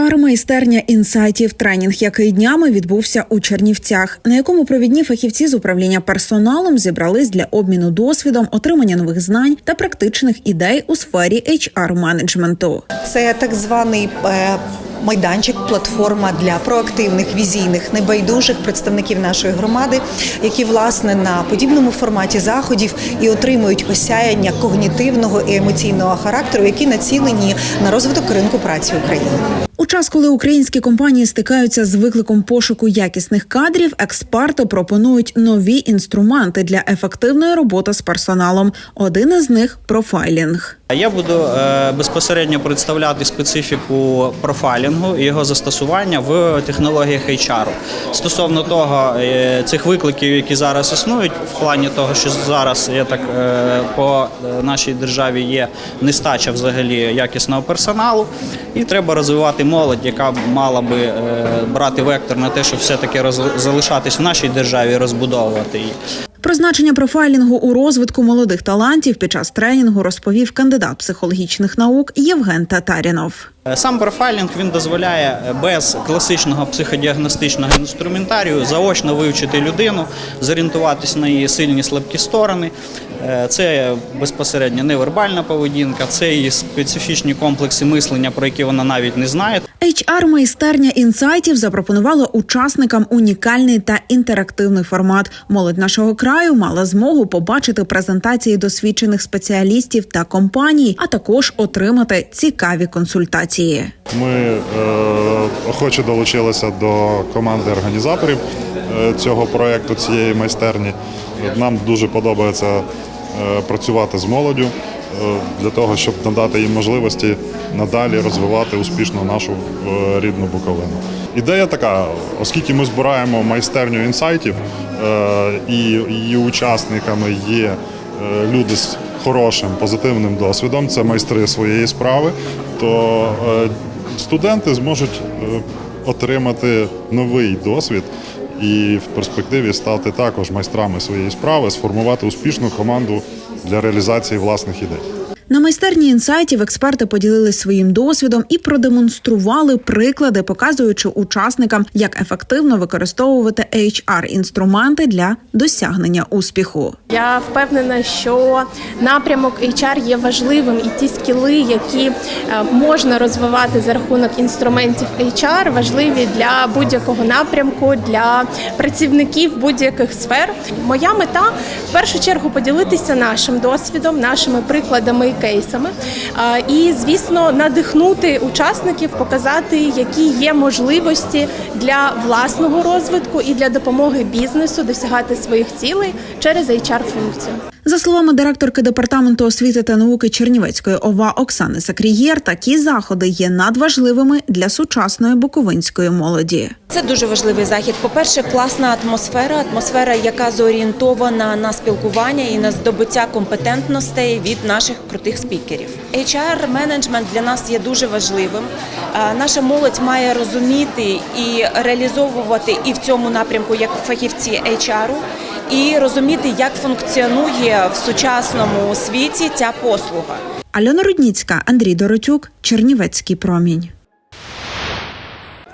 HR майстерня інсайтів тренінг, який днями відбувся у Чернівцях, на якому провідні фахівці з управління персоналом зібрались для обміну досвідом, отримання нових знань та практичних ідей у сфері HR менеджменту. Це так званий е, майданчик, платформа для проактивних, візійних, небайдужих представників нашої громади, які власне на подібному форматі заходів і отримують осяяння когнітивного і емоційного характеру, які націлені на розвиток ринку праці України. У час, коли українські компанії стикаються з викликом пошуку якісних кадрів, експерти пропонують нові інструменти для ефективної роботи з персоналом. Один із них профайлінг. Я буду е, безпосередньо представляти специфіку профайлінгу і його застосування в технологіях HR. Стосовно того, е, цих викликів, які зараз існують, в плані того, що зараз я так е, по е, нашій державі є нестача взагалі якісного персоналу, і треба розвивати молодь, яка мала би брати вектор на те, щоб все-таки роз- залишатись в нашій державі розбудовувати її. Про значення профайлінгу у розвитку молодих талантів під час тренінгу розповів кандидат психологічних наук Євген Татарінов. Е, Сам профайлінг він дозволяє е, без класичного психодіагностичного інструментарію заочно вивчити людину, зорієнтуватись на її сильні слабкі сторони. Е, Це безпосередньо невербальна поведінка, це її специфічні комплекси мислення, про які вона навіть не знає. HR майстерня інсайтів запропонувала учасникам унікальний та інтерактивний формат. Молодь нашого краю мала змогу побачити презентації досвідчених спеціалістів та компаній, а також отримати цікаві консультації. Ми е, охоче долучилися до команди організаторів е, цього проєкту, цієї майстерні. Нам дуже подобається е, працювати з молоддю для того, щоб надати їм можливості надалі розвивати успішно нашу е, рідну Буковину. Ідея така, оскільки ми збираємо майстерню інсайтів, е, і її учасниками є е, люди з хорошим позитивним досвідом, це майстри своєї справи, то е, студенти зможуть е, отримати новий досвід і в перспективі стати також майстрами своєї справи, сформувати успішну команду для реалізації власних ідей. На майстерні інсайтів експерти поділились своїм досвідом і продемонстрували приклади, показуючи учасникам, як ефективно використовувати HR інструменти для досягнення успіху. Я впевнена, що напрямок HR є важливим, і ті скіли, які е, можна розвивати за рахунок інструментів HR, важливі для будь-якого напрямку, для працівників будь-яких сфер. Моя мета в першу чергу поділитися нашим досвідом, нашими прикладами кейсами. І, звісно, надихнути учасників, показати, які є можливості для власного розвитку і для допомоги бізнесу досягати своїх цілей через HR-функцію. За словами директорки департаменту освіти та науки Чернівецької ОВА Оксани Сакрієр, такі заходи є надважливими для сучасної буковинської молоді. Це дуже важливий захід. По-перше, класна атмосфера, атмосфера, яка зорієнтована на спілкування і на здобуття компетентностей від наших крутих спікерів. HR менеджмент для нас є дуже важливим. Наша молодь має розуміти і реалізовувати і в цьому напрямку як фахівці HR, і розуміти, як функціонує в сучасному світі ця послуга. Альона Рудніцька, Андрій Доротюк, Чернівецький промінь.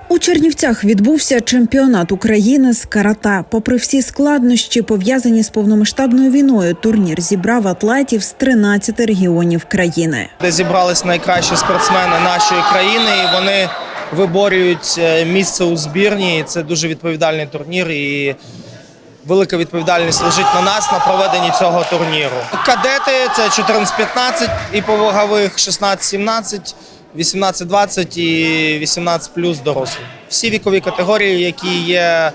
У Чернівцях відбувся чемпіонат України з карате. Попри всі складнощі, пов'язані з повномасштабною війною, турнір зібрав атлетів з 13 регіонів країни. де зібрались найкращі спортсмени нашої країни, і вони виборюють е, місце у збірні. Це дуже відповідальний турнір. І велика відповідальність лежить на нас на проведенні цього турніру. Кадети це 14-15 і по вагових 16-17, 18-20 і 18 плюс дорослі. Всі вікові категорії, які є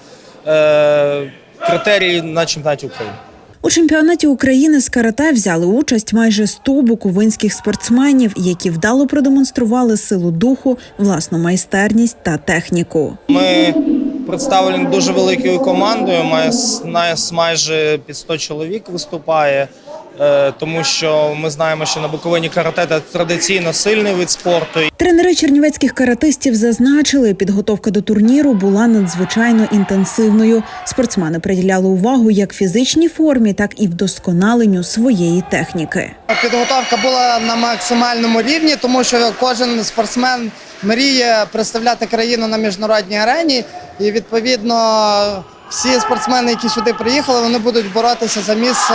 е, критерії на чемпіонаті України. У чемпіонаті України з карате взяли участь майже 100 буковинських спортсменів, які вдало продемонстрували силу духу, власну майстерність та техніку. Ми представлені дуже великою командою. Має- Нас майже під 100 чоловік виступає. Е, тому що ми знаємо, що на Буковині карате це традиційно сильний вид спорту. Тренери чернівецьких каратистів зазначили, підготовка до турніру була надзвичайно інтенсивною. Спортсмени приділяли увагу як фізичній формі, так і вдосконаленню своєї техніки. Підготовка була на максимальному рівні, тому що кожен спортсмен мріє представляти країну на міжнародній арені. І відповідно всі спортсмени, які сюди приїхали, вони будуть боротися за місце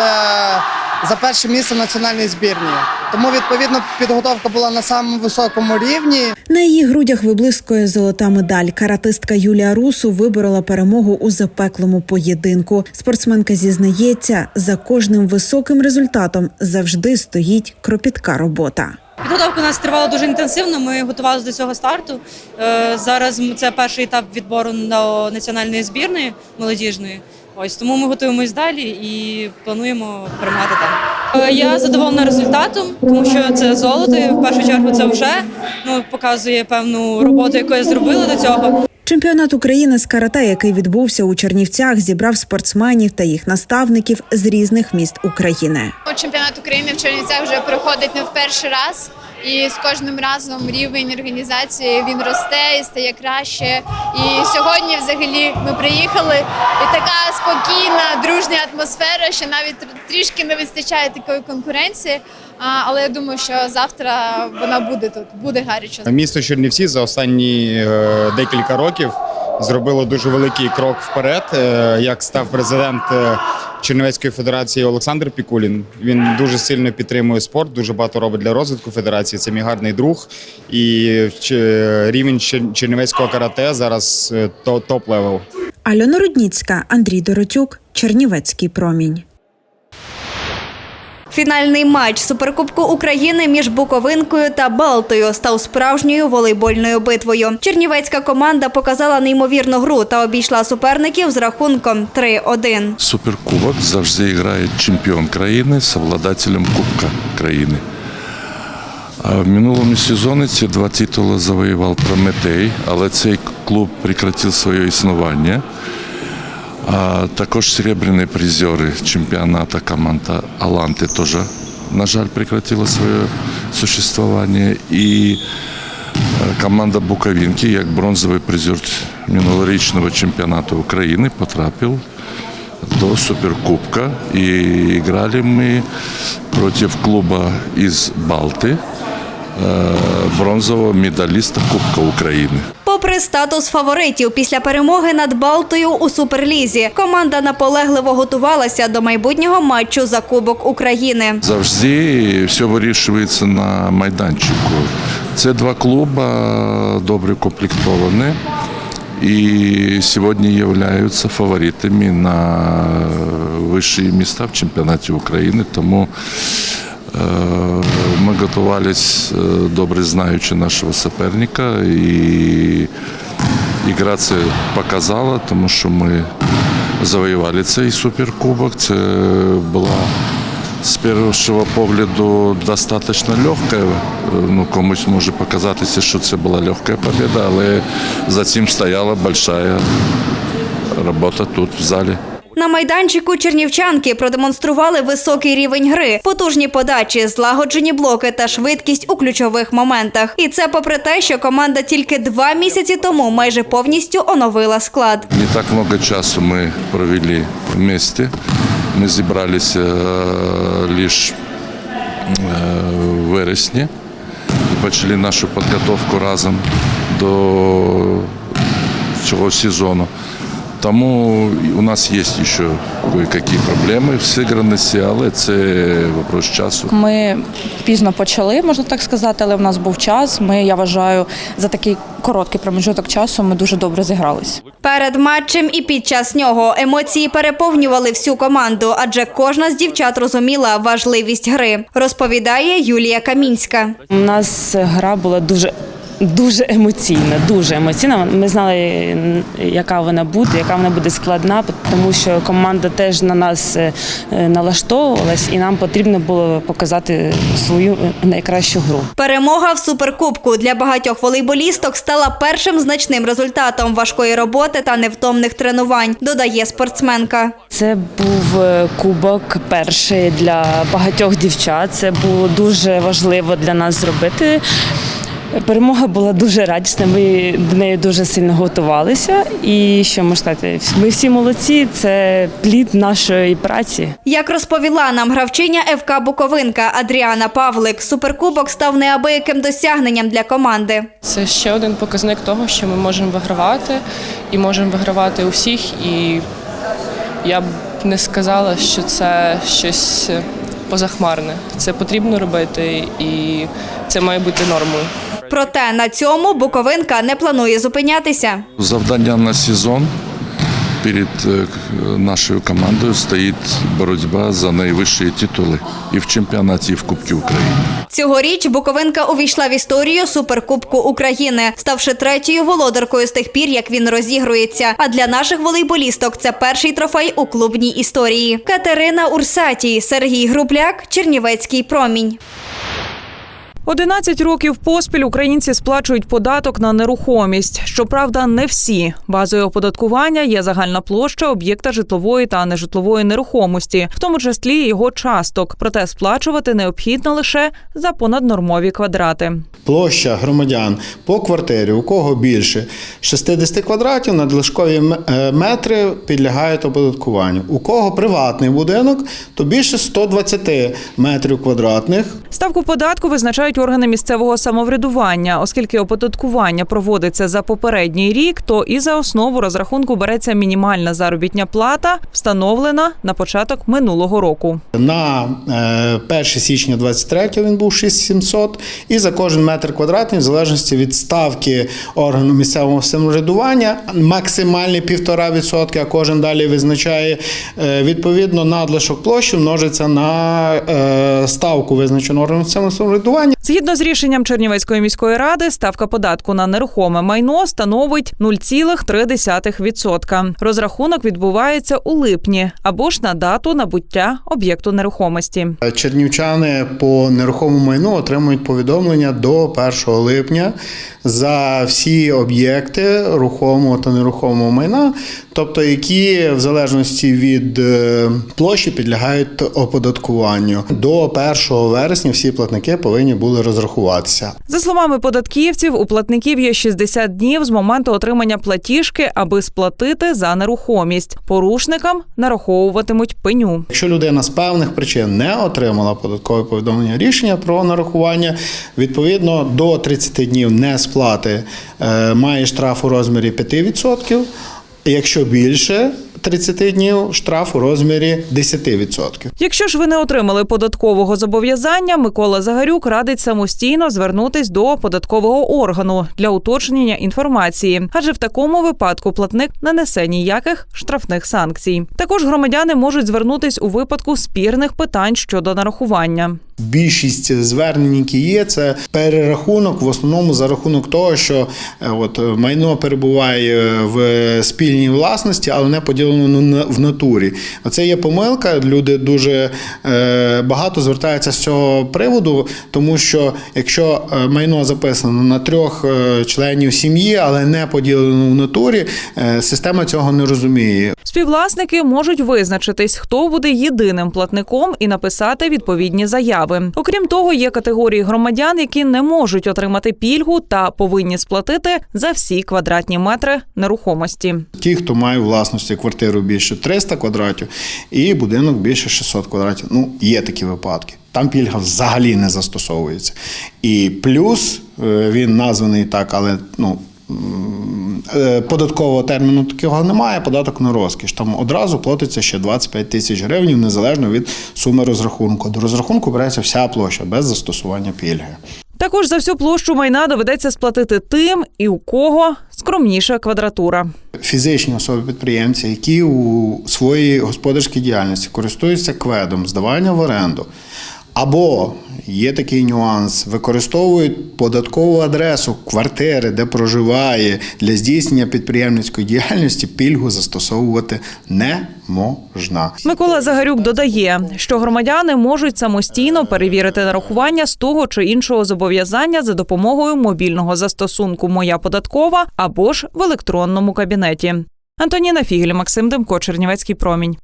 за перше місце в національній збірні. Тому відповідно підготовка була на самому високому рівні. На її грудях виблискує золота медаль. Каратистка Юлія Русу виборола перемогу у запеклому поєдинку. Спортсменка зізнається, за кожним високим результатом завжди стоїть кропітка робота. Підготовка у нас тривала дуже інтенсивно. Ми готувалися до цього старту. Е, Зараз це перший етап відбору до національної збірної молодіжної. Ось тому ми готуємось далі і плануємо перемагати там. Е, Я задоволена результатом, тому що це золото. В першу чергу це вже ну показує певну роботу, яку я зробила до цього. Чемпіонат України з карате, який відбувся у Чернівцях, зібрав спортсменів та їх наставників з різних міст України. Чемпіонат України в Чернівцях вже проходить не в перший раз, і з кожним разом рівень організації він росте і стає краще. І сьогодні, взагалі, ми приїхали, і така спокійна, дружня атмосфера, що навіть трішки не вистачає такої конкуренції. Але я думаю, що завтра вона буде тут, буде гаряче. Місто Чернівці за останні е, декілька років зробило дуже великий крок вперед. Е, Як став президент е, Чернівецької федерації Олександр Пікулін. Він дуже сильно підтримує спорт, дуже багато робить для розвитку федерації. Це мій гарний друг. І рівень чернівецького карате зараз е, топ-левел. Альона Рудніцька, Андрій Доротюк, Чернівецький промінь. Фінальний матч Суперкубку України між Буковинкою та Балтою став справжньою волейбольною битвою. Чернівецька команда показала неймовірну гру та обійшла суперників з рахунком 3-1. Суперкубок завжди грає чемпіон країни з обладателем Кубка країни. А в минулому сезоні ці два титули завоював Прометей, але цей клуб прекратив своє існування. А також серебряні призери чемпіонату команда Аланти теж, на жаль, прекратила своє существування. І е, команда Буковинки, як бронзовий призер минулорічного чемпіонату України, потрапив до Суперкубка. І грали ми проти клубу із Балти, е, бронзового медаліста Кубка України. Попри статус фаворитів після перемоги над Балтою у Суперлізі, команда наполегливо готувалася до майбутнього матчу за Кубок України. Завжди все вирішується на майданчику. Це два клуби добре укомплектовані і сьогодні являються фаворитами на вищі міста в чемпіонаті України. Тому е, ми готувалися е, добре знаючи нашого суперника і ігра це показала, тому що ми завоювали цей суперкубок. Це була з першого погляду достатньо легка. Ну, комусь може показатися, що це була легка победа, але за цим стояла велика робота тут, в залі. На майданчику чернівчанки продемонстрували високий рівень гри, потужні подачі, злагоджені блоки та швидкість у ключових моментах. І це попри те, що команда тільки два місяці тому майже повністю оновила склад. Не так много часу ми провели вместе. Ми зібралися е, лише в вересні і почали нашу підготовку разом до цього сезону. Тому у нас є ще кое-які проблеми в зіграності, але це вопрос часу. Ми пізно почали, можна так сказати, але в нас був час. Ми, я вважаю, за такий короткий проміжок часу ми дуже добре зігрались. Перед матчем і під час нього емоції переповнювали всю команду, адже кожна з дівчат розуміла важливість гри, розповідає Юлія Камінська. У нас гра була дуже дуже емоційна, дуже емоційна. Ми знали, яка вона буде, яка вона буде складна, тому що команда теж на нас е, е, налаштовувалась, і нам потрібно було показати свою найкращу гру. Перемога в суперкубку для багатьох волейболісток стала першим значним результатом важкої роботи та невтомних тренувань, додає спортсменка. Це був е, кубок перший для багатьох дівчат. Це було дуже важливо для нас зробити. Перемога була дуже радісна. Ми до неї дуже сильно готувалися. І що можна сказати, ми всі молодці. Це плід нашої праці. Як розповіла нам гравчиня ФК Буковинка Адріана Павлик, суперкубок став неабияким досягненням для команди. Це ще один показник того, що ми можемо вигравати і можемо вигравати у всіх. І я б не сказала, що це щось позахмарне. Це потрібно робити, і це має бути нормою. Проте на цьому Буковинка не планує зупинятися. Завдання на сезон перед е, нашою командою стоїть боротьба за найвищі титули і в чемпіонаті, і в Кубці України. Цьогоріч Буковинка увійшла в історію Суперкубку України, ставши третьою володаркою з тих пір, як він розігрується. А для наших волейболісток це перший трофей у клубній історії. Катерина Урсатій, Сергій Грубляк, Чернівецький промінь. 11 років поспіль українці сплачують податок на нерухомість. Щоправда, не всі. Базою оподаткування є загальна площа об'єкта житлової та нежитлової нерухомості, в тому числі його часток. Проте сплачувати необхідно лише за понаднормові квадрати. Площа громадян по квартирі, у кого більше 60 квадратів, надлишкові е, метри підлягають оподаткуванню. У кого приватний будинок, то більше 120 метрів квадратних. Ставку податку визначають органи місцевого самоврядування, оскільки оподаткування проводиться за попередній рік, то і за основу розрахунку береться мінімальна заробітня плата, встановлена на початок минулого року. На е, 1 січня 23 він був 6700, і за кожен метр квадратний, в залежності від ставки органу місцевого самоврядування, максимальний 1,5%, а кожен далі визначає е, відповідно надлишок площі множиться на е, ставку визначену органом місцевого самоврядування. Згідно з рішенням Чернівецької міської ради, ставка податку на нерухоме майно становить 0,3%. Розрахунок відбувається у липні або ж на дату набуття об'єкту нерухомості. Чернівчани по нерухомому майну отримують повідомлення до 1 липня за всі об'єкти рухомого та нерухомого майна, тобто які в залежності від е, площі підлягають оподаткуванню. До 1 вересня всі платники повинні були розрахуватися. За словами податківців, у платників є 60 днів з моменту отримання платіжки, аби сплатити за нерухомість. Порушникам нараховуватимуть пеню. Якщо людина з певних причин не отримала податкове повідомлення рішення про нарахування, відповідно до 30 днів несплати е, має штраф у розмірі 5%. Якщо більше 30 днів, штраф у розмірі 10%. Якщо ж ви не отримали податкового зобов'язання, Микола Загарюк радить самостійно звернутись до податкового органу для уточнення інформації, адже в такому випадку платник не несе ніяких штрафних санкцій. Також громадяни можуть звернутись у випадку спірних питань щодо нарахування. Більшість звернень, які є, це перерахунок в основному за рахунок того, що е, от майно перебуває в спільній власності, але не поділено в натурі. Оце є помилка. Люди дуже е, багато звертаються з цього приводу, тому що якщо е, майно записано на трьох членів сім'ї, але не поділено в натурі, система цього не розуміє. Співвласники можуть визначитись, хто буде єдиним платником і написати відповідні заяви. Окрім того, є категорії громадян, які не можуть отримати пільгу та повинні сплатити за всі квадратні метри нерухомості. Ті, хто має власності квартиру більше 300 квадратів і будинок більше 600 квадратів. Ну, є такі випадки. Там пільга взагалі не застосовується. І плюс е, він названий так, але ну. Е, Податкового терміну такого немає, податок на розкіш. Там одразу платиться ще 25 тисяч гривень, незалежно від суми розрахунку. До розрахунку береться вся площа без застосування пільги. Також за всю площу майна доведеться сплатити тим, і у кого скромніша квадратура. фізичні особи-підприємці, які у своїй господарській діяльності користуються кведом, здавання в оренду, Або є такий нюанс, використовують податкову адресу квартири, де проживає для здійснення підприємницької діяльності, пільгу застосовувати не можна. Микола Загарюк додає, що громадяни можуть самостійно перевірити нарахування з того чи іншого зобов'язання за допомогою мобільного застосунку Моя податкова або ж в електронному кабінеті. Антоніна Фігель, Максим Демко, Чернівецький промінь.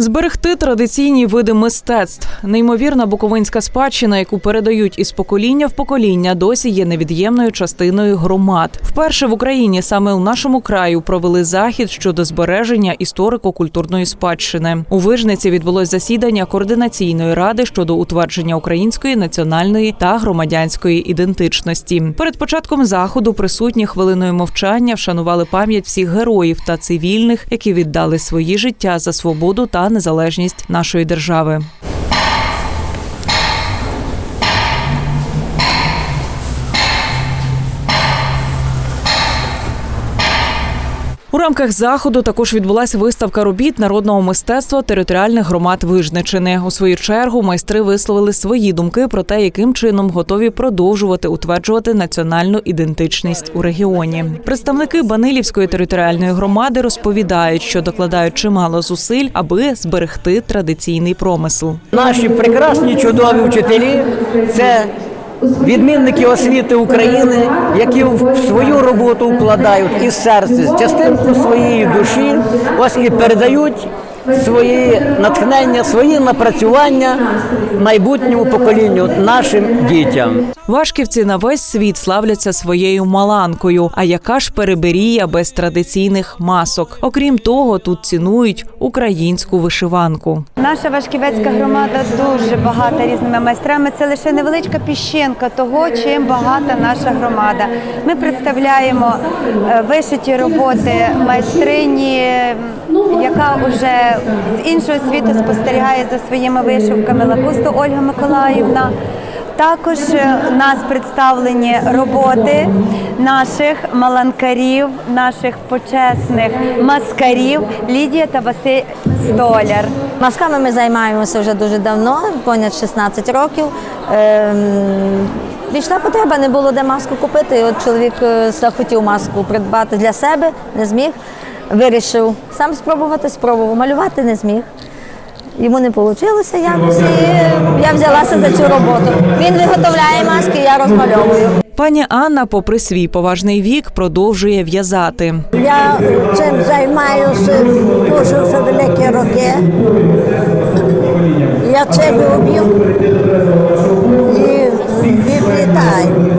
Зберегти традиційні види мистецтв, неймовірна буковинська спадщина, яку передають із покоління в покоління, досі є невід'ємною частиною громад. Вперше в Україні саме у нашому краю провели захід щодо збереження історико-культурної спадщини. У Вижниці відбулось засідання координаційної ради щодо утвердження української національної та громадянської ідентичності. Перед початком заходу присутні хвилиною мовчання вшанували пам'ять всіх героїв та цивільних, які віддали свої життя за свободу та незалежність нашої держави. У рамках заходу також відбулася виставка робіт народного мистецтва територіальних громад Вижничини. У свою чергу майстри висловили свої думки про те, яким чином готові продовжувати утверджувати національну ідентичність у регіоні. Представники Банилівської територіальної громади розповідають, що докладають чимало зусиль, аби зберегти традиційний промисел. Наші прекрасні чудові вчителі це відмінники освіти України, які в свою роботу вкладають із серця, з частинку своєї душі, ось і передають свої натхнення, свої напрацювання майбутньому поколінню, нашим дітям. Вашківці на весь світ славляться своєю маланкою. А яка ж переберія без традиційних масок? Окрім того, тут цінують українську вишиванку. Наша Вашківецька громада дуже багата різними майстрами. Це лише невеличка піщинка того, чим багата наша громада. Ми представляємо е, вишиті роботи майстрині, яка вже з іншого світу спостерігає за своїми вишивками. Лакусту Ольга Миколаївна. Також е, у нас представлені роботи наших маланкарів, наших почесних маскарів Лідія та Василь Столяр. Масками ми займаємося вже дуже давно, понад 16 років. Ем, Пішла потреба, не було де маску купити. От чоловік е, захотів маску придбати для себе, не зміг. Вирішив сам спробувати, спробував. Малювати не зміг. Йому не вийшло якось, і я взялася за цю роботу. Він виготовляє маски, я розмальовую. Пані Анна, попри свій поважний вік, продовжує в'язати. Я цим займаюся дуже вже великі роки. Я це люблю і відлітаю.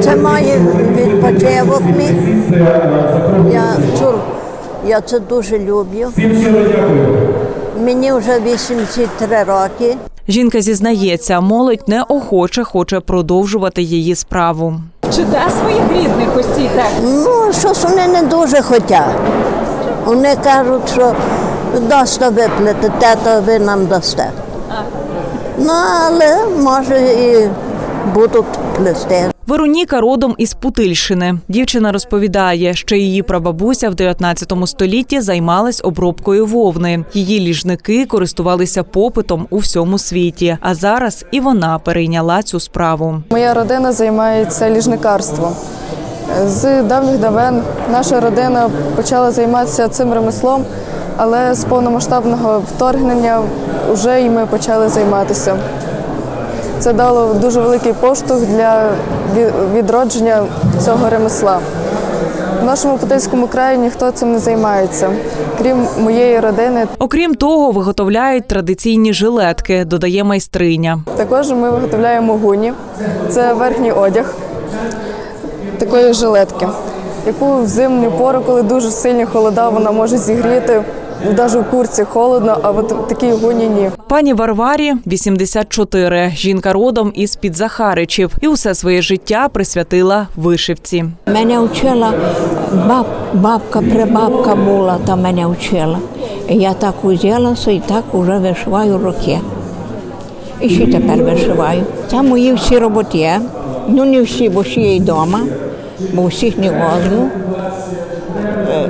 Це має відпочивок мій. Я, цю- я це дуже люблю. Мені вже 83 роки. Жінка зізнається, молодь неохоче хоче продовжувати її справу. Вчите своїх рідних ось цій Ну, щось вони не дуже хочуть. Вони кажуть, що доста виплатите, то ви нам дасте. Ну, але може і будуть плести. Вероніка родом із Путильщини. Дівчина розповідає, що її прабабуся в 19 столітті займалась обробкою вовни. Її ліжники користувалися попитом у всьому світі. А зараз і вона перейняла цю справу. Моя родина займається ліжникарством. З давніх давен наша родина почала займатися цим ремеслом, але з повномасштабного вторгнення вже і ми почали займатися. Це дало дуже великий поштовх для ві- відродження цього ремесла. В нашому Путильському краї ніхто цим не займається, крім моєї родини. Окрім того, виготовляють традиційні жилетки, додає майстриня. Також ми виготовляємо гуні. Це верхній одяг такої жилетки, яку в зимню пору, коли дуже сильні холода, вона може зігріти. Навіть в курці холодно, а от такі гуні ні. Пані Варварі 84. Жінка родом із під Захаричів і усе своє життя присвятила вишивці. Мене вчила баб, бабка, прабабка була, та мене вчила. Я так узялася і так вже вишиваю роки. І ще тепер вишиваю. Це мої всі роботи. Ну не всі, бо ще є й вдома, бо всіх не возьму.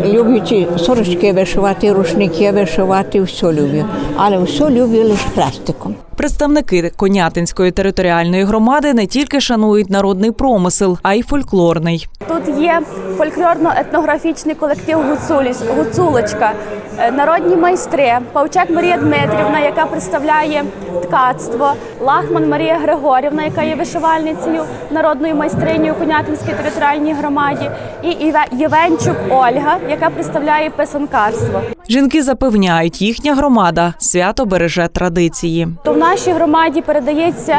Люблю ті сорочки вишивати, рушники вишивати, все люблю. Але все люблю лише пластиком. Представники Конятинської територіальної громади не тільки шанують народний промисел, а й фольклорний. Тут є фольклорно-етнографічний колектив «Гуцуліс», Гуцулочка, е, народні майстри, Павчак Марія Дмитрівна, яка представляє ткацтво, Лахман Марія Григорівна, яка є вишивальницею, народною майстринею у Конятинській територіальній громаді, і Євенчук Ольга, яка представляє писанкарство. Жінки запевняють, їхня громада свято береже традиції. Нашій громаді передається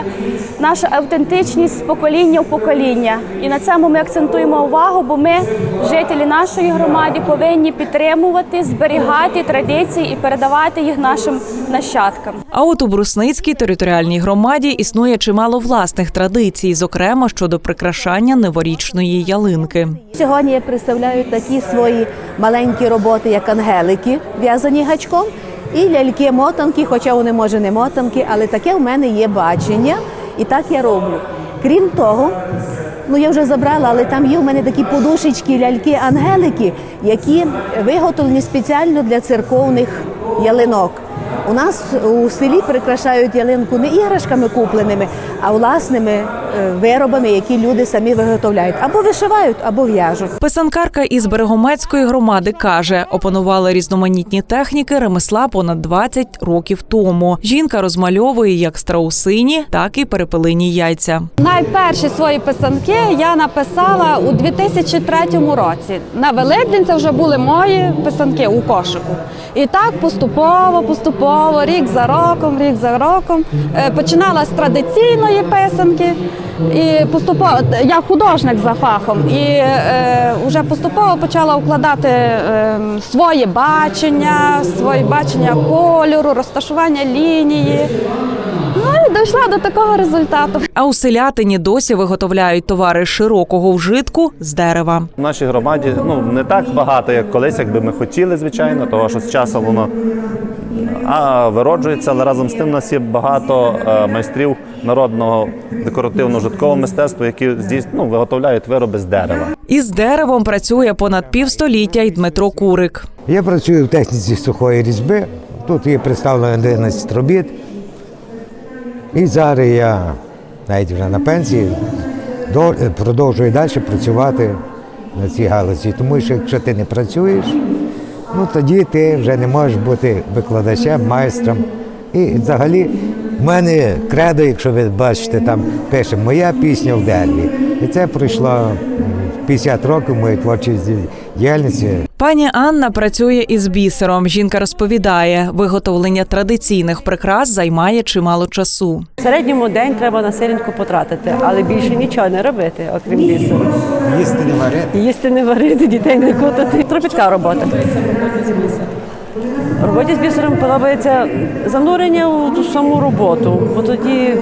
наша автентичність з покоління в покоління. І на цьому ми акцентуємо увагу, бо ми, жителі нашої громади, повинні підтримувати, зберігати традиції і передавати їх нашим нащадкам. А от у Брусницькій територіальній громаді існує чимало власних традицій, зокрема щодо прикрашання новорічної ялинки. Сьогодні я представляю такі свої маленькі роботи, як ангелики, в'язані гачком, і ляльки-мотанки, хоча вони може не мотанки, але таке в мене є бачення, і так я роблю. Крім того, ну я вже забрала, але там є в мене такі подушечки, ляльки-ангелики, які виготовлені спеціально для церковних ялинок. У нас у селі прикрашають ялинку не іграшками купленими, а власними е, виробами, які люди самі виготовляють. Або вишивають, або в'яжуть. Писанкарка із Берегомецької громади каже, опанувала різноманітні техніки ремесла понад 20 років тому. Жінка розмальовує як страусині, так і перепелині яйця. Найперші свої писанки я написала у 2003 році. На Великдень це вже були мої писанки у кошику. І так поступово, поступово, рік за роком, рік за роком. Е, Починала з традиційної писанки. І поступово я художник за фахом, і е, вже поступово почала вкладати е, своє бачення, своє бачення кольору, розташування лінії. Ну і дійшла до такого результату. А у селятині досі виготовляють товари широкого вжитку з дерева. В нашій громаді ну не так багато, як колись, якби ми хотіли, звичайно, того що з часом воно а, вироджується, але разом з тим у нас є багато е, майстрів народного декоративно-житкового мистецтва, які здійс... ну, виготовляють вироби з дерева. Із деревом працює понад півстоліття й Дмитро Курик. Я працюю в техніці сухої різьби. Тут є представлено 11 робіт. І зараз я навіть вже на пенсії до- продовжую далі працювати на цій галузі. Тому що якщо ти не працюєш, ну тоді ти вже не можеш бути викладачем, майстром. І взагалі в мене кредо, якщо ви бачите, там пише Моя пісня в дереві. І це пройшло 50 років моєї творчої діяльності. Пані Анна працює із бісером. Жінка розповідає, виготовлення традиційних прикрас займає чимало часу. В середньому день треба на сирінку потратити, але більше нічого не робити, окрім бісеру. Їсти не варити. Їсти не варити, дітей не кутати. Тропітка робота. Роботі з бісером подобається занурення у ту саму роботу, бо тоді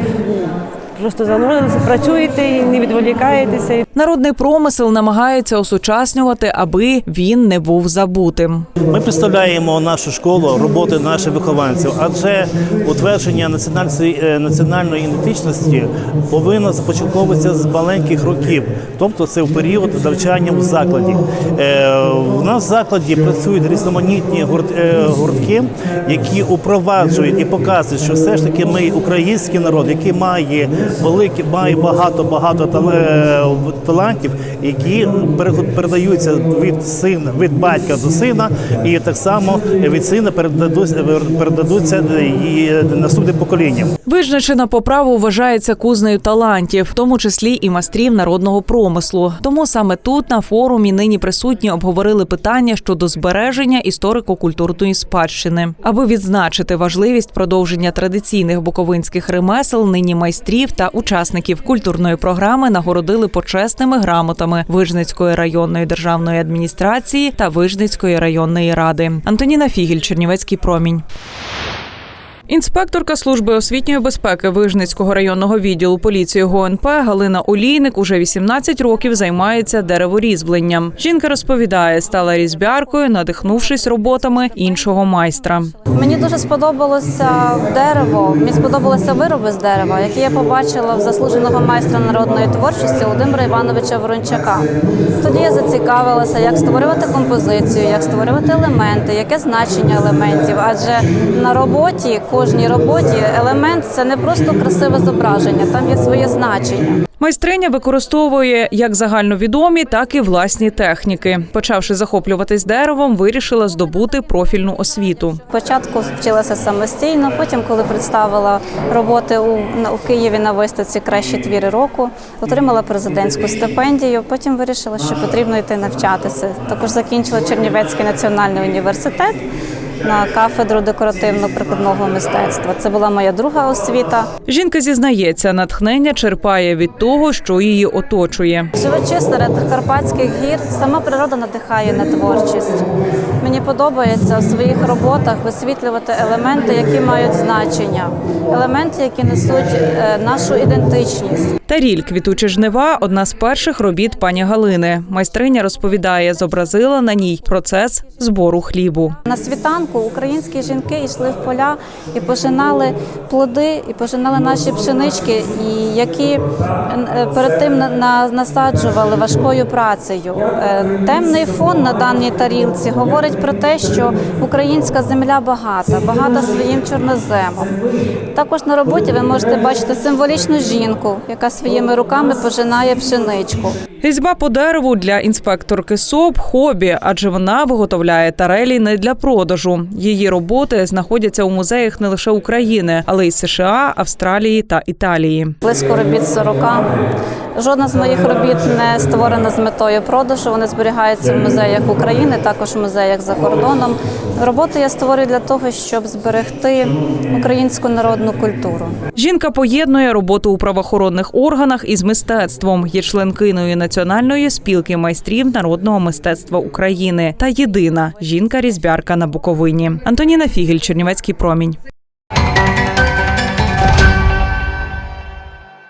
просто занурилися, працюєте і не відволікаєтеся. Народний промисел намагаються осучаснювати, аби він не був забутим. Ми представляємо нашу школу, роботи наших вихованців, адже утвердження національної, е, національної ідентичності повинно започатковуватися з маленьких років, тобто це в період навчання в закладі. Е, У нас в закладі працюють різноманітні е, гуртки, які упроваджують і показують, що все ж таки ми український народ, який має великі, має багато багато талантів, які переход- передаються від сина, від батька до сина, і так само від сина передадуться і наступним поколінням. Визначена по праву вважається кузнею талантів, в тому числі і майстрів народного промислу. Тому саме тут на форумі нині присутні обговорили питання щодо збереження історико-культурної спадщини, аби відзначити важливість продовження традиційних буковинських ремесел. Нині майстрів та учасників культурної програми нагородили почесними грамотами Вижницької районної державної адміністрації та Вижницької районної ради. Антоніна Фігіль, Чернівецький промінь. Інспекторка служби освітньої безпеки Вижницького районного відділу поліції ГУНП Галина Олійник уже 18 років займається дереворізьбленням. Жінка розповідає, стала різьбяркою, надихнувшись роботами іншого майстра. Мені дуже сподобалося дерево. Мені сподобалися вироби з дерева, які я побачила в заслуженого майстра народної творчості Володимира Івановича Ворончака. Тоді я зацікавилася, як створювати композицію, як створювати елементи, яке значення елементів. Адже на роботі, кожній роботі, елемент це не просто красиве зображення, там є своє значення. Майстриня використовує як загальновідомі, так і власні техніки. Почавши захоплюватись деревом, вирішила здобути профільну освіту. Спочатку вчилася самостійно, потім, коли представила роботи у в Києві на виставці Кращі твіри року, отримала президентську стипендію. Потім вирішила, що потрібно йти навчатися. Також закінчила Чернівецький національний університет на кафедру декоративно-прикладного мистецтва. Це була моя друга освіта. Жінка зізнається, натхнення черпає від того, що її оточує. Живучи серед Карпатських гір, сама природа надихає на творчість. Мені подобається в своїх роботах висвітлювати елементи, які мають значення, елементи, які несуть е, нашу ідентичність. Таріль квітучі жнива одна з перших робіт пані Галини. Майстриня розповідає, зобразила на ній процес збору хлібу. На світанку українські жінки йшли в поля і пожинали плоди, і пожинали наші пшенички, і які е, перед тим на- на- насаджували важкою працею. Е, Темний фон на даній тарілці говорить про те, що українська земля багата, багата своїм чорноземом. Також на роботі ви можете бачити символічну жінку, яка своїми руками пожинає пшеничку. Різьба по дереву для інспекторки СОП – хобі, адже вона виготовляє тарелі не для продажу. Її роботи знаходяться у музеях не лише України, але й США, Австралії та Італії. Близько робіт 40. Жодна з моїх робіт не створена з метою продажу. Вони зберігаються в музеях України, також в музеях за кордоном. Роботи я створюю для того, щоб зберегти українську народну культуру. Жінка поєднує роботу у правоохоронних органах із мистецтвом. Є членкиною Національної спілки майстрів народного мистецтва України та єдина жінка-різьбярка на Буковині. Антоніна Фігель, Чернівецький промінь.